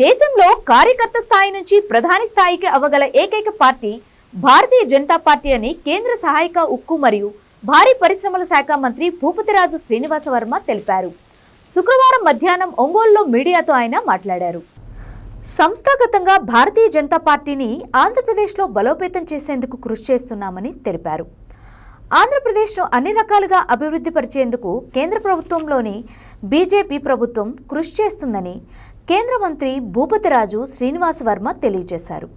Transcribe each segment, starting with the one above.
దేశంలో కార్యకర్త స్థాయి నుంచి ప్రధాని స్థాయికి అవ్వగల ఏకైక పార్టీ భారతీయ జనతా పార్టీ అని కేంద్ర సహాయక ఉక్కు మరియు భారీ పరిశ్రమల శాఖ మంత్రి భూపతిరాజు శ్రీనివాస వర్మ తెలిపారు. శుక్రవారం మధ్యాహ్నం ఒంగోలులో మీడియాతో ఆయన మాట్లాడారు. సంస్థాగతంగా భారతీయ జనతా పార్టీని ఆంధ్రప్రదేశ్లో బలోపేతం చేసేందుకు కృషి చేస్తున్నామని తెలిపారు. ఆంధ్రప్రదేశ్ను అన్ని రకాలుగా అభివృద్ధి పరిచేందుకు కేంద్ర ప్రభుత్వంలోని బీజేపీ ప్రభుత్వం కృషి చేస్తుందని కేంద్ర మంత్రి భూపతిరాజు శ్రీనివాస వర్మ తెలియజేశారు.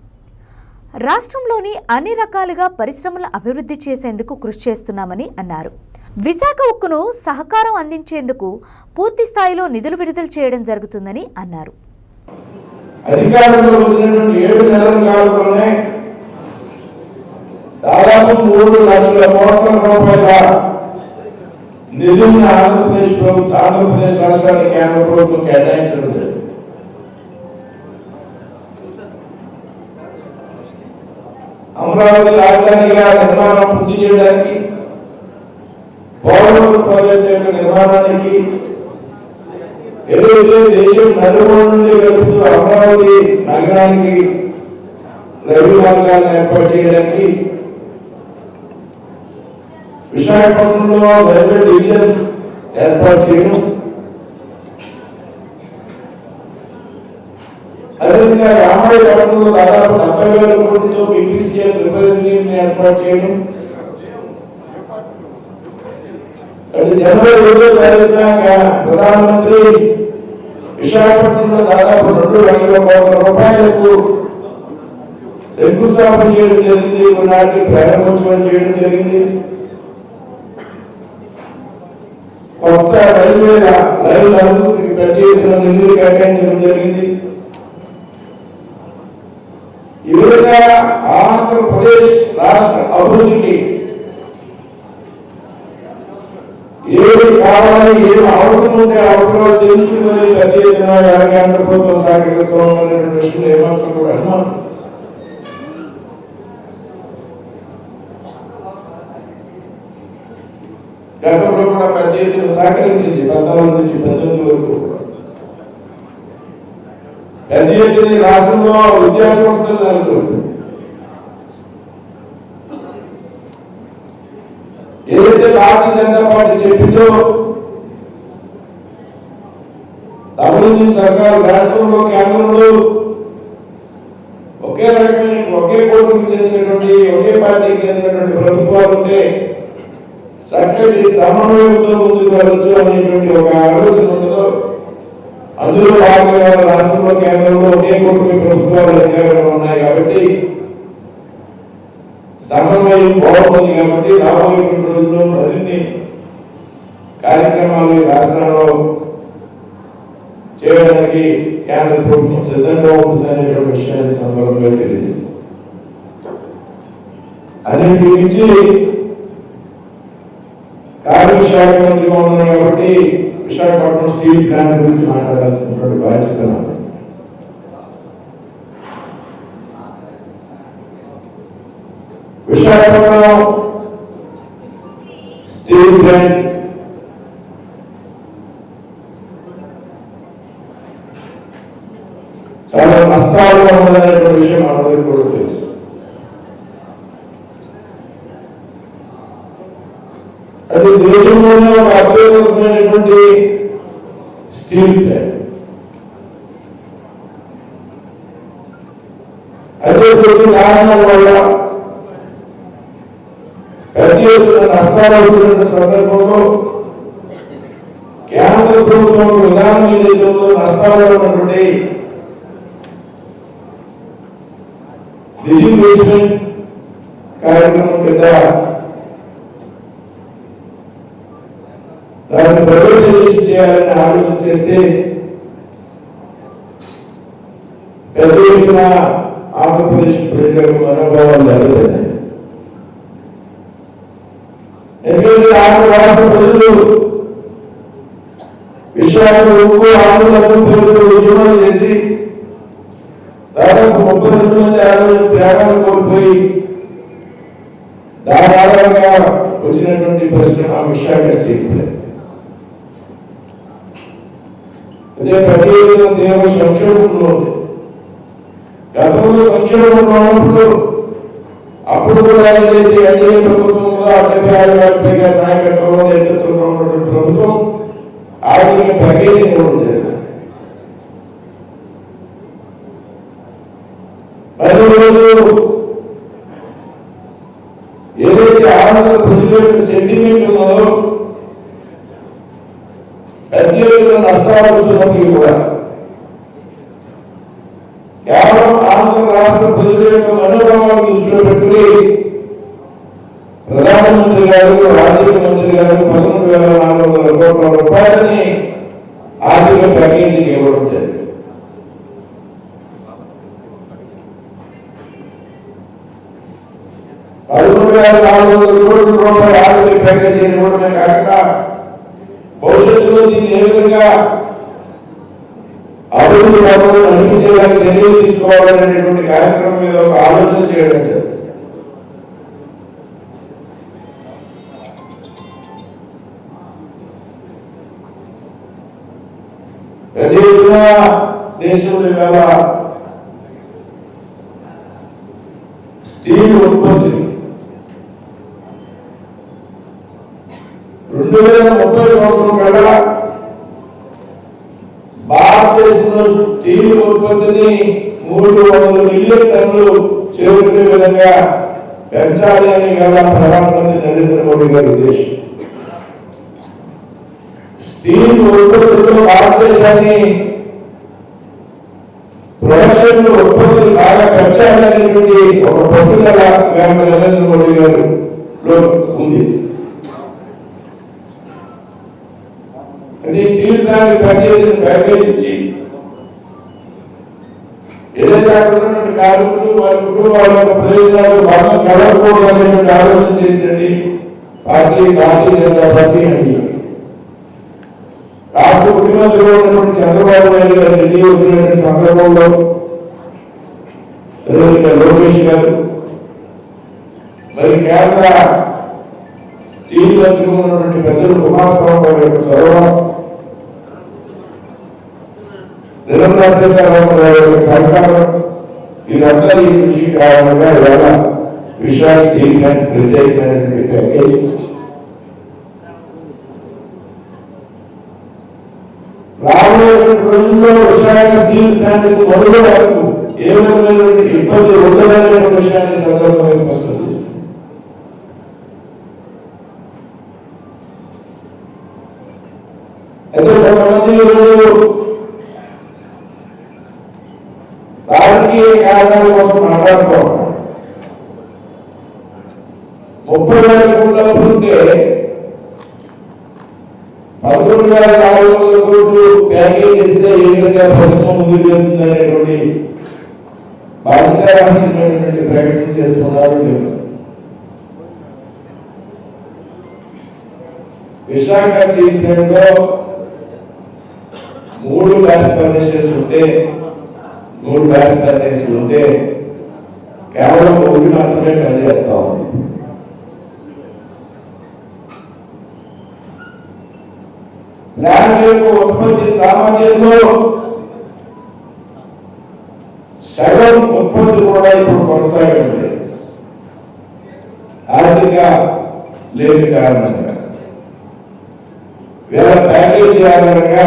రాష్ట్రంలోని అన్ని రకాలుగా పరిశ్రమల అభివృద్ధి చేసేందుకు కృషి చేస్తున్నామని అన్నారు. విశాఖ ఉక్కును సహకారం అందించేందుకు పూర్తి స్థాయిలో నిధులు విడుదల చేయడం జరుగుతుందని అన్నారు. అధికారంలో వచ్చినటువంటి ఏడు నెలల కాలంలోనే దాదాపు మూడు లక్షల కోట్ల రూపాయల నిధులను ఆంధ్రప్రదేశ్ ప్రభుత్వం ఆంధ్రప్రదేశ్ రాష్ట్రానికి కేంద్ర ప్రభుత్వం కేటాయించడం అమరావతి రాజధానిగా నిర్మాణం పూర్తి చేయడానికి పోలవరం ప్రాజెక్ట్ యొక్క నిర్మాణానికి ఏదైతే దేశం నలుగురు నుండి వెళుతూ అమరావతి నగరానికి రైలు మార్గాలను ఏర్పాటు చేయడానికి విశాఖపట్నంలో రైల్వే డివిజన్ ఏర్పాటు చేయడం అదేవిధంగా రామాయపట్నంలో దాదాపు డెబ్బై వేల కోట్లతో బీపీసీఎల్ రిఫైనరీని ఏర్పాటు చేయడం. అది జనవరి రెండో తారీఖున ప్రధానమంత్రి విశాఖపట్నంలో దాదాపు రెండు లక్షల కోట్ల రూపాయలకు శంకుస్థాపన చేయడం జరిగింది. కొన్నాటికి ప్రారంభోత్సవం చేయడం జరిగింది. కొత్త రైల్వే రైలు అభివృద్ధికి పెద్ద నిధులు కేటాయించడం జరిగింది. ఈ విధంగా ఆంధ్రప్రదేశ్ రాష్ట్ర అభివృద్ధికి ఏది కావాలని ఏమి అవసరం ఉంటే అవసరాలు తెలుసుకున్నది ప్రతి ఎత్తున ఆంధ్ర ప్రభుత్వం సహకరిస్తూ ఉందనే విషయంలో ఏమాత్రం కూడా అనుమానం గతంలో కూడా పెద్ద ఎత్తున సహకరించింది పద్నాలుగు నుంచి పద్దెనిమిది వరకు కూడా. పెద్ద రాష్ట్రంలో విద్యాసంస్థలు అనుకోండి ఏదైతే భారతీయ జనతా పార్టీ చెప్పిందో అభివృద్ధి సర్కారు రాష్ట్రంలో కేంద్రంలో ఒకే రకమైన ఒకే కోర్టుకు చెందినటువంటి ఒకే పార్టీకి చెందినటువంటి ప్రభుత్వాలు ఉంటే చక్కటి సమన్వయంతో ముందుకు వెళ్ళచ్చు అనేటువంటి ఒక ఆలోచన ఉండదో అందులో భాగంగా రాష్ట్రంలో కేంద్రంలో ఒకే కూటమి ప్రభుత్వాలు అధికారంలో ఉన్నాయి కాబట్టి సమన్వయం బాగుంది కాబట్టి రాబోయే రోజుల్లో మరిన్ని కార్యక్రమాలు రాష్ట్రంలో చేయడానికి కేంద్ర ప్రభుత్వం సిద్ధంగా ఉంటుంది అనేటువంటి విషయాన్ని సందర్భంగా తెలియజేస్తుంది అన్నింటి మించి కార్మిక శాఖ మంత్రిగా ఉన్నాను కాబట్టి విశాఖపట్నం స్టీల్ ప్లాంట్ గురించి మాట్లాడాల్సినటువంటి బాధ్యత నాది. విశాఖపట్నం స్టీల్ ప్లాంట్ చాలా నష్టాలుగా ఉందనేటువంటి విషయం మనందరికీ కూడా తెలుసు అది దేశంలోనే ఒక అద్భుతమైనటువంటి స్టీల్ ప్లాంట్ అదే కొన్ని కారణాల వల్ల పెద్ద ఎత్తున నష్టాలు అవుతున్న సందర్భంలో కేంద్ర ప్రభుత్వం ఒక విధానం ఏదైతే ఉందో నష్టాలు ఉన్నటువంటి డిజిన్వెస్ట్మెంట్ కార్యక్రమం కింద దాన్ని ప్రైవేటైజేషన్ చేయాలని ఆలోచన చేస్తే పెద్ద ఎత్తున ఆంధ్రప్రదేశ్ ప్రజలకు మనోభావాలు జరుగుతున్నాయి ఎందుకంటే ఆంధ్ర రాష్ట్ర ప్రజలు విషయాలు ఉప్పు ఆంధ్రప్రదేశ్ ప్రజలు ఉద్యమాలు చేసి దాదాపు ముప్పై రెండు మంది యాభై ప్రాణాలు కోల్పోయి దాని ఆధారంగా వచ్చినటువంటి పరిశ్రమ విశాఖ స్టీల్ ప్లాంట్ అదే ప్రతిరోజు తీవ్ర సంక్షోభంలో ఉంది. గతంలో సంక్షేమంలో ఉన్నప్పుడు అప్పుడు కూడా ఏదైతే ఎన్డీఏ ప్రభుత్వంలో డెబ్బై ఆరు వేల నాయకత్వంలో నేతృత్వంలో ఉన్నటువంటి ప్రభుత్వం ఆర్థిక ప్యాకేజీ కూడా జరిగింది ఏదైతే ఆనంద ప్రజల సెంటిమెంట్ ఉన్నదో పెద్ద నష్టాలు వస్తున్నప్పటికీ కూడా. కేవలం ఆంధ్ర రాష్ట్ర ప్రజల యొక్క మనోభావాలను దృష్టిలో పెట్టుకుని ప్రధానమంత్రి గారు ఆర్థిక మంత్రి గారు పదమూడు వేల నాలుగు వందల కోట్ల రూపాయలని ఆర్థిక ప్యాకేజీకి ఇవ్వడం జరిగింది. పదమూడు వేల నాలుగు వందల కోట్ల రూపాయల ఆర్థిక ప్యాకేజీని ఇవ్వడమే కాకుండా భవిష్యత్తులో దీన్ని ఏ విధంగా అభివృద్ధి పనులను నడిపించేదానికి చర్యలు తీసుకోవాలనేటువంటి కార్యక్రమం మీద ఒక ఆలోచన చేయడం జరిగింది. దేశంలో ఇవాళ స్టీల్ ఉత్పత్తి రెండు వేల ముప్పై కూడా భారతదేశంలో స్టీల్ ఉత్పత్తిని మూడు వందల మిలియన్ టన్నులు చేరుకునే విధంగా పెంచాలి అని కదా ప్రధానమంత్రి నరేంద్ర మోడీ గారి ఉద్దేశం. స్టీల్ ఉత్పత్తిలో భారతదేశాన్ని ప్రొడక్షన్ ఉత్పత్తులు బాగా పెంచాలనేటువంటి ఒక పట్టుదల నరేంద్ర మోడీ గారు ఉంది. అది స్టీల్ ప్లాంట్ పనిచేసిన ప్యాకేజ్ ఇచ్చి ఏదైతే అక్కడ ఉన్నటువంటి కార్మికులు వారి కుటుంబాల యొక్క ప్రయోజనాలు బాగా కలగకూడదు అనేటువంటి ఆలోచన చేసినట్టు పార్టీ భారతీయ జనతా పార్టీ అని రాష్ట్ర ముఖ్యమంత్రిగా ఉన్నటువంటి చంద్రబాబు నాయుడు గారు ఢిల్లీ వచ్చినటువంటి సందర్భంలో అదేవిధంగా లోకేష్ గారు మరి కేంద్ర స్టీల్ మంత్రిగా ఉన్నటువంటి పెద్దలు కుమారస్వామి గారి యొక్క చొరవ నిర్మలా సీతారామన్ గారి యొక్క సహకారం కృషి కారణంగా ఇవాళ ప్రత్యేకమైనటువంటి ప్యాకేజ్ రాబోయే రోజుల్లో విశాఖ మొదలు వరకు ఏ విధమైనటువంటి ఇబ్బంది ఉండదనే విషయాన్ని సందర్భంగా స్పష్టం అయితే కొంతమంది రాజకీయ కారణాల కోసం మాట్లాడుతూ ముప్పై వేల కోట్ల ఉంటే పదకొండు వేల నాలుగు వందల కోట్లు ప్యాకేజ్ ఇస్తే ఏ విధంగా ప్రస్తుతం ముందుకు వెళ్తుంది అనేటువంటి బాధ్యతారహితమైనటువంటి ప్రకటన చేస్తున్నారు విశాఖ స్టీల్లో మూడు బ్యాచ్ ఫర్నేసెస్ ఉంటే మూడు బ్యాచ్ ఫర్నేస్ ఉంటే కేవలం ఒకటి మాత్రమే పనిచేస్తా ఉంది ప్లాంట్ యొక్క ఉత్పత్తి సామర్థ్యంలో సగం ఉత్పత్తి కూడా ఇప్పుడు కొనసాగుతుంది ఆర్థిక లేని కారణంగా వేల ప్యాకేజీ ఆధారంగా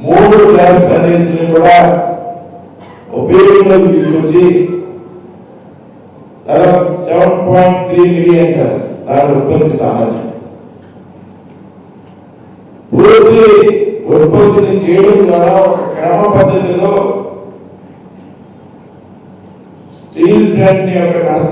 మూడు గ్యాస్ కండిషన్ కూడా ఉపయోగంలోకి తీసుకొచ్చి దాదాపు seven point three million tons దాని ఉత్పత్తి సామర్థ్యం. పూర్తి ఉత్పత్తిని చేయడం ద్వారా ఒక క్రమ పద్ధతిలో స్టీల్ ప్లాంట్ యొక్క నష్టాలు